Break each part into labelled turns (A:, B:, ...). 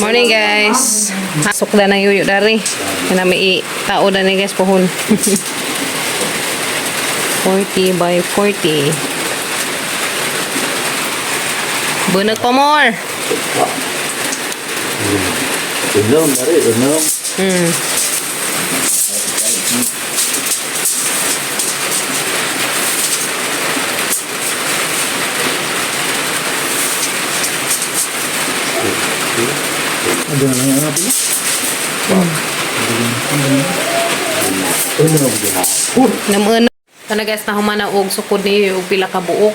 A: Morning guys. Hasok na ng yuyo dari. Kana may tao na ni guys pohon. 40 by 40. Bunot pa more.
B: Unom, dari, unom.
A: Hmm.
B: Ano na lang ang atin? Unom, gihapon.
A: Namun kana guys na humana og sukod ni og pila ka buok.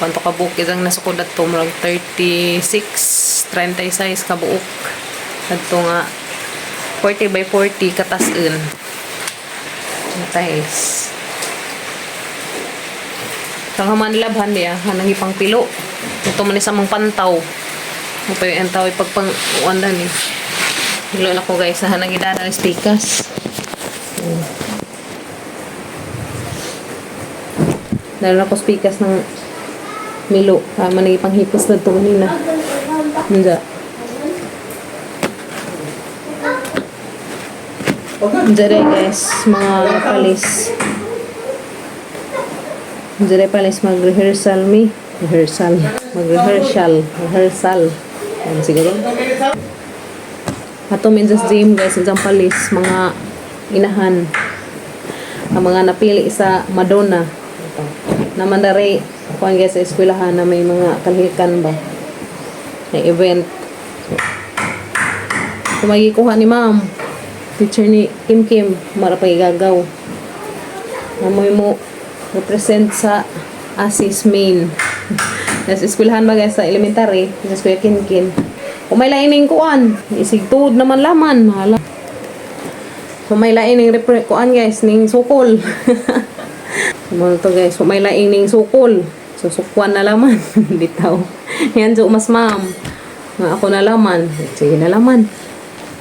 A: Kanto ka buok isang nasukod adto murag 36 36 ka buok. Adto nga 40 by 40 katas-en. Guys. Kang haman labhan niya, hanang ipang pilo. Ito man isa mong pantaw. Ito yung antaw ipagpang uwan ni. Hilo na ko guys, na hanang idana ng stikas. Dahil ako speakers ng Milo. Tama na ipanghipos na ito kanina. Hindi. Dere guys, mga palis. Dere palis mag-rehearsal mi. Rehearsal. Mag-rehearsal. Rehearsal. Ano siguro? Ato minjas gym guys, palis. Mga inahan. Ang mga napili sa Madonna. Ito. Naman dari, kuhan guys sa eskwelahan na may mga kalhikan ba. Na event. So, magikuha ni ma'am. Teacher ni Kim Kim. Mara igagaw. Namoy mo represent sa ASIS main. Nasa eskwelahan ba guys sa elementary. Sa eskwela Kinkin. Kung may laining kuan. Isigtuod naman laman. Hala. Kung may laining repre kuan guys. Ning sukol. Ano to guys. Kung may laining sukol. Susukwan na laman. Bitaw. Yan so mas ma'am. Nga ako na laman. Sige na laman.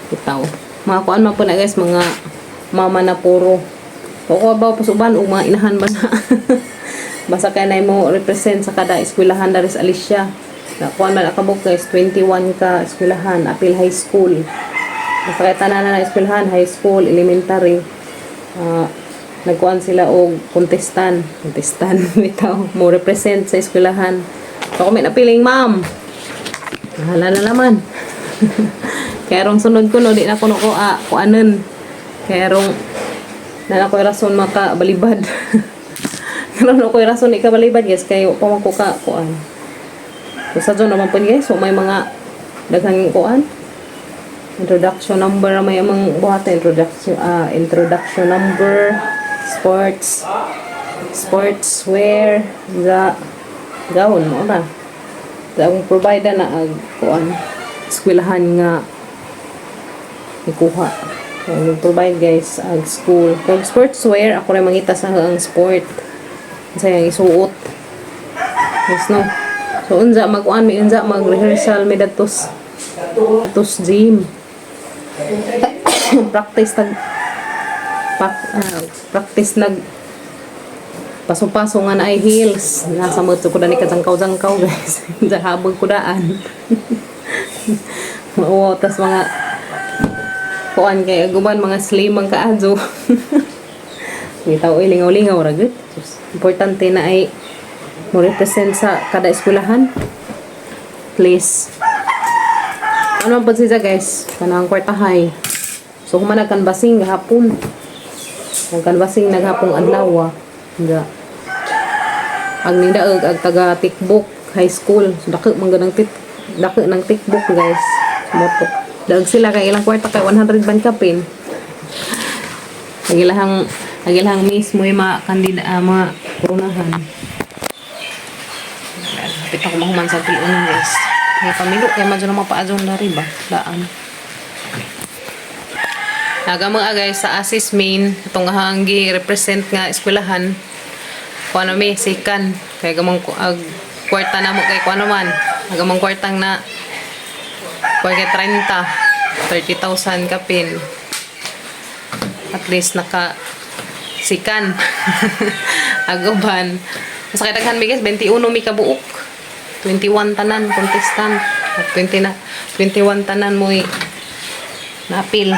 A: Bitaw. Mga kuan man po na guys. Mga mama na puro. O ba pasuban o mga inahan ba na. Basta kaya na mo represent sa kada eskwelahan dari Alicia. Na kuan man akabok guys 21 ka eskwelahan apil high school. Basta kaya tanan na eskwelahan high school, elementary. Ah, nagkuan sila og contestant, contestant bitaw mo represent sa eskwelahan. So kami napiling ma'am. Hala na naman. Kaya rong sunod ko no, di na ko ko ah, kuanon. Kaya rong na ako rason maka balibad. Karon ako rason ikabalibad guys kayo pa man ko ka kuan. So sa naman po guys, so may mga daghang kuan. Introduction number may amang buhatan introduction ah introduction number sports sports wear the gown mo ba sa akong provider na ag kuan eskwelahan nga ikuha so, provide guys ag school kung sportswear ako rin mangita sa ang sport sa yung isuot. Yes no? So unza mag-uan mi unza mag rehearsal mi datos. Datos gym. Practice tag pak, ah, practice nag paso-paso nga na ay heels. Nasa mo ko dani kajangkaw-jangkaw guys. Sa habog ko daan. Oo tas mga kuan kay guban mga slim ang kaadyo bitaw oy lingaw-lingaw ra gud Sus, importante na ay mo represent sa kada eskwelahan please ano man po siya guys kanang kwartahay so humanag kan basing gahapon Nagkan basing naghapong adlaw. Nga. Ang nidaog ag taga Tikbok High School. So, dako man ganang tit dako ng Tikbok guys. Moto. Daog sila kay ilang kwarta kay 100 ban kapin. Agilahang agilahang mismo yung mga kandida uh, mga kurunahan. Kapit ako mahuman sa tiunan guys. Kaya pamilo, kaya madyo na mapaadyon na rin ba? Daan. Naga mga guys sa Asis Main, itong hanggi represent nga eskwelahan. Kung ano may, sikan. Kaya gamang ag, kwarta na mo kay kung ano man. Nagamang kwartang na kaya kay 30. 30,000 kapin. At least naka sikan. Agoban. Daghan mi guys, 21 mi kabuok. 21 tanan, contestant. 20 na 21 tanan mo na-appeal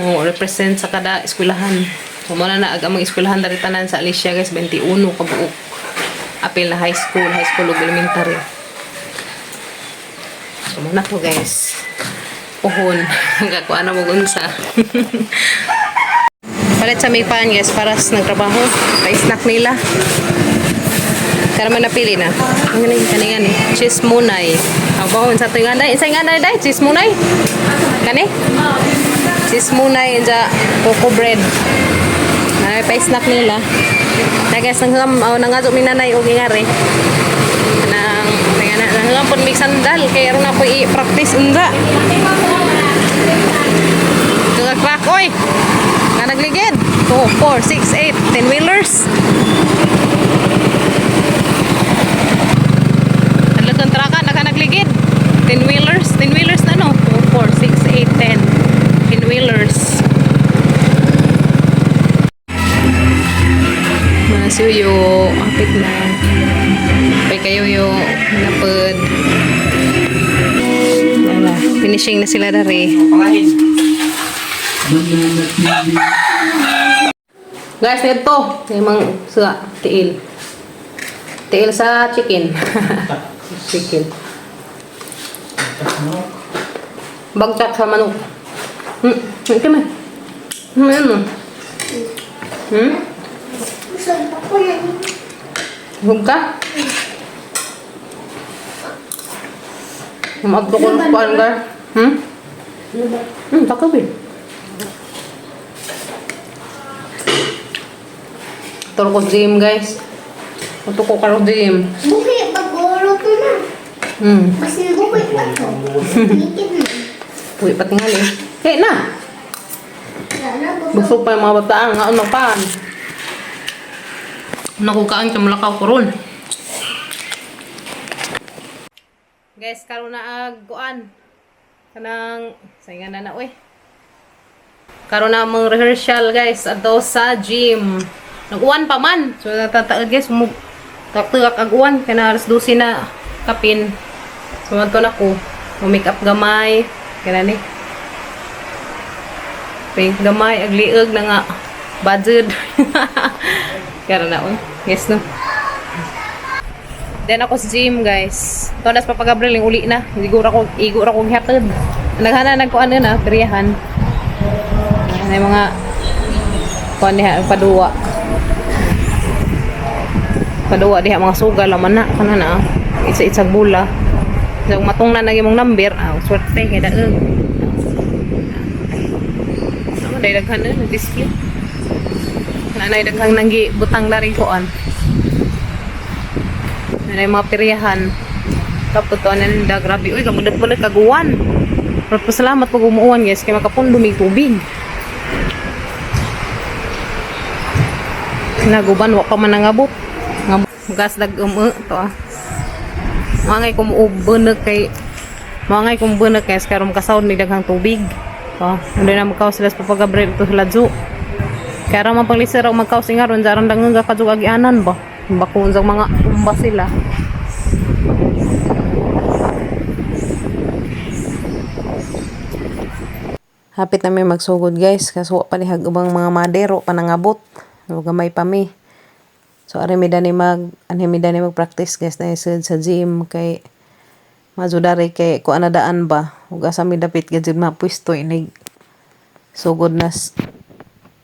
A: mo represent sa kada eskwelahan so mo na na ang eskwelahan dari tanan sa Alicia guys 21 ka buok apil na high school high school ug elementary so mo na to guys pohon hanggang kuha na mo unsa palit sa may pan guys para sa nagtrabaho pa-snack nila Kaya man napili na. Ang galing kani ngani. Cheese munay. Ang bawon sa tuwing anday. Isa nga anday day. Cheese munay. Kani? Cheese munay ja coco bread. Ay pa snack nila. Na guys nang oh, nangadto mi nanay og ingari. Nang nga na nang ngam pud mig sandal kay aron ako i-practice unsa. Tugag crack oy. Nga nagligid. 2 4 6 8 10 wheelers. Talagang traka, nakanagligid. 10 wheelers, 10 wheelers na no? 2, 4, 6, 8, 10. 10 wheelers. Mga suyo, apit na. Pay kayo yo, napod. Wala, finishing na sila dari. Guys, ito. Yung sa tiil. Tiil sa chicken. chicken. Bagtak sa manok. Hmm, ito man. Hmm, ano? Hmm? Hug ka? Magto ko ng kuan ka? Hmm? Hmm, takabin. Turo ko gym guys. Ito ko karo gym.
C: Buhi, baguro ko na.
A: Hmm.
C: Kasi buhi pa to. Na.
A: Uy, patingali. Kaya na.
C: Busog.
A: Pa yung mga bataan. Nga unang paan. Nakukaan ka mulakaw ko ron. Guys, karon na ag kuan. Kanang saingan na na uy. Karon na mong rehearsal guys ato sa gym. Nag-uwan pa man. So natataag guys mo taktuak ag uwan kana alas 12 na kapin. So ato na ko. Mo-make up gamay. Kana ni. Pink gamay ag liog na nga budget. Karon na uy. Yes no. Then ako sa gym, guys. Todas pa pag-Gabriel, yung uli na. Siguro ako, iguro akong hatid. Naghana nagkuan na, periyahan. Ano yung mga kuan niya, paduwa. Paduwa diha mga sugal laman na kana na. Isa isa bula. So matong na nang imong number, ah, swerte kay daog. Ano dai daghan na display. Nanay daghang nanggi butang na rin kuan. Nanay mga peryahan. Tapos to ano nila, grabe. Uy, kamulat mulat kaguwan. Pero pasalamat pag umuuwan guys, kaya makapundo may tubig. Naguban, wa pa man nangabot. Nga gas dag umu to ah. Mga ngay kumuubunag kay mga ngay kumuubunag kay karon kasaw ni daghang tubig. To, hindi na magkaw sila sa papagabre ito sa ladyo. Kaya raman pang lisira o magkaw singaron, jarang dangang kakadyo agianan ba? Bakun sa mga umba sila. Hapit na may magsugod guys, kaso palihag ubang mga madero panangabot. Gamay pa mi. So ari mi dani mag ani mi dani mag practice guys na isud sa gym kay mazudari kay ko ana daan ba. Ug asa mi dapit gid mapwesto inig sugod nas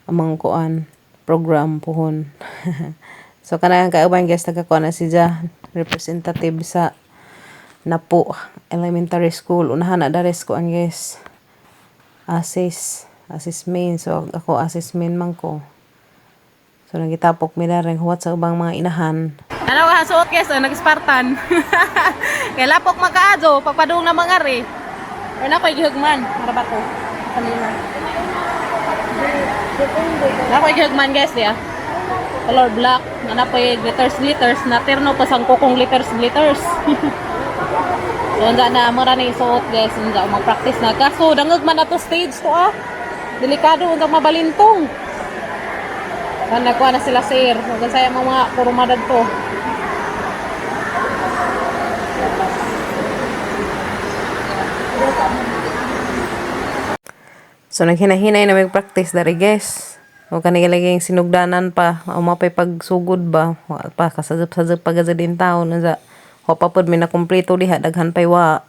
A: amang kuan program pohon. so kanang kauban guys nagkakuan na si Ja representative sa Napo Elementary School. Unahan na dares ko ang guys. Asis. Asis main. So ako asis main man ko. So nagitapok mi na rin huwat sa ubang mga inahan. Ano ka suot guys? Oh, nag-Spartan. Kaya lapok magkaadyo. Pagpadung na mga re. Or na pa igihugman. Marabat ko. Kanina. Na pa igihugman guys diya. Color black. Na pa glitters glitters. Na terno pa sang kokong glitters glitters. So, anda na mo ra ni suot guys, anda mag-practice na kaso dangog man ato stage to ah. Delikado unda mabalintong. Saan nagkuha na sila sir. Huwag saya mga mga kurumadag to. So naghinahinay na mag-practice dari guys. O kanila yung sinugdanan pa. O mapay pagsugod ba. Wa pa kasazap-sazap pagazad din tao. Nasa wapapod may nakumpleto diha. Daghan pa'y wa.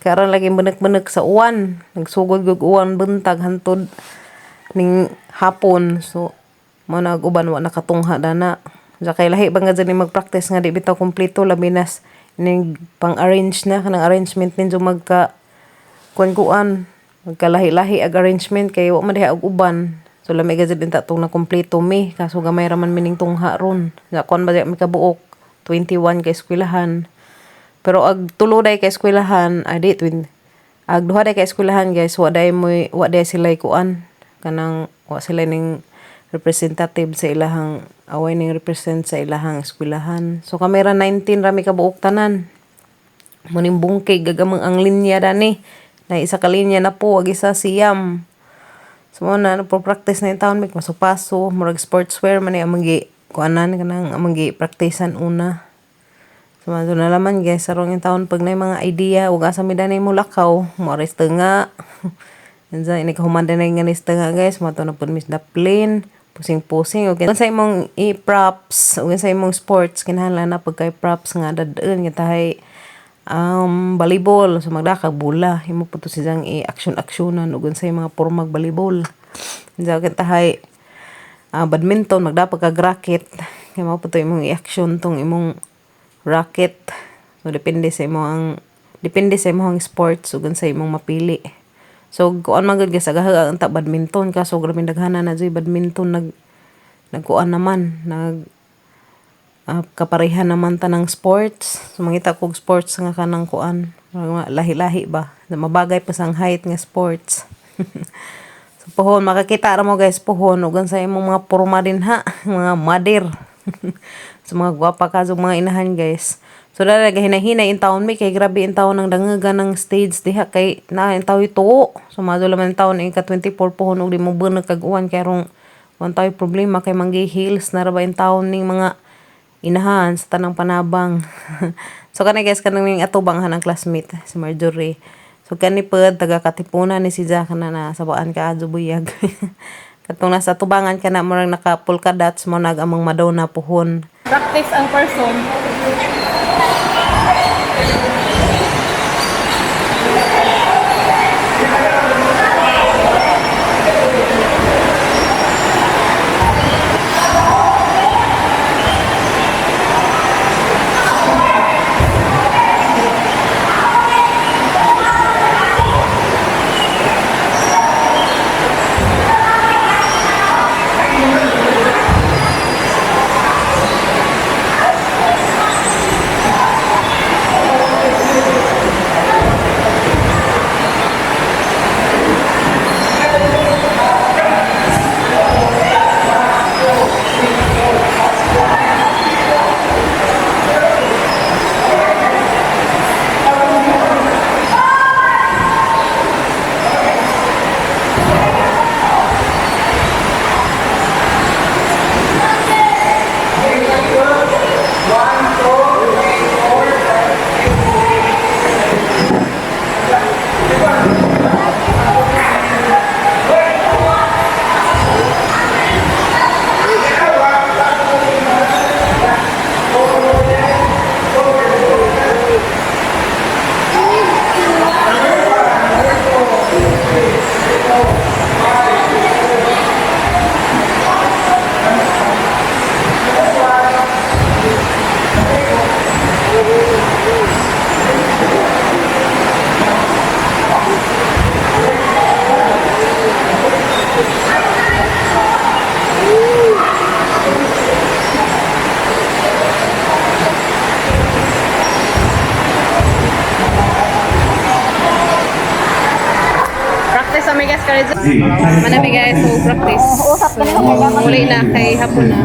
A: Kaya lagi benek-benek sa uwan. Nagsugod gug uwan bentag hantod ning hapon. So mo nag-uban wa nakatungha dana. Sa kay lahi ba nga dyan ni mag-practice nga di bitaw kumpleto labinas. Ning pang-arrange na kanang arrangement ninyo magka kuan-kuan magkalahi-lahi ag arrangement kay wa man diha og uban. So lamay gazid din tatong na kumpleto mi. Kaso gamay ra man mining tungha ron. Sa kuan ba mi kabuok 21 kay eskwelahan. Pero ag tulo day kay eskwelahan adi twin ag duha day kay eskwelahan guys wa day mo wa day sila kuan. Kanang wa sila ning representative sa ilahang away ning represent sa ilahang eskwelahan so kami ra 19 ra mi kabuok tanan Muning bungkay gagamang ang linya dani. Na isa ka linya na po, wag isa siyam. So mo na nagpo-practice na yung taon mig paso-paso, murag sportswear man ay amangi kuanan kanang amangi practicean una. So man na laman guys, sarong yung taon pag na mga idea, ug asa mi dani mo lakaw, mo nga. Yan sa ini kahumanda na nga guys, mo to na pud mis na plain pusing-pusing ug sa imong i-props ug sa imong sports kinahanglan na pagkay props nga dadaan nga tahay um, volleyball. So, magdakag bula. Himo po to silang i-action-actionan ug sa mga pormag volleyball. Sa tahay ah, badminton, magdapag kag racket. Kaya mo po to imong i-action tong imong racket. So, depende sa imong ang depende sa imong sports ug sa imong mapili. So, kuan man gud sa gahag ang ta badminton kaso grabe daghana na jud badminton nag nagkuan naman nag ah, kaparehan naman ta ng sports. So, mangita kog sports nga kanang kuan. Lahi-lahi ba? Mabagay pa sang height nga sports. so, pohon, makakita ra mo guys, pohon. Ugan sa imong mga porma din ha. Mga madir. so, mga gwapa ka sa mga inahan guys. So, dala hinahinay in taon may kay grabe in taon ng dangaga ng stage diha kay na in taon ito. So, madula man in taon ika 24 pohon ug di mo bunag kag uwan kay rong wan tayo problema kay manggi hills na ra in taon ning mga inahan sa tanang panabang. so kani guys kanang ming atubang hanang classmate si Marjorie. So kani pod taga Katipunan ni si Jack na na sabaan ka adto buyag. Katong nasa tubangan ka na murag naka polka dots mo nag amang Madonna puhon.
D: practice ang person. Ang guys so practice. So, muli na kay hapon na.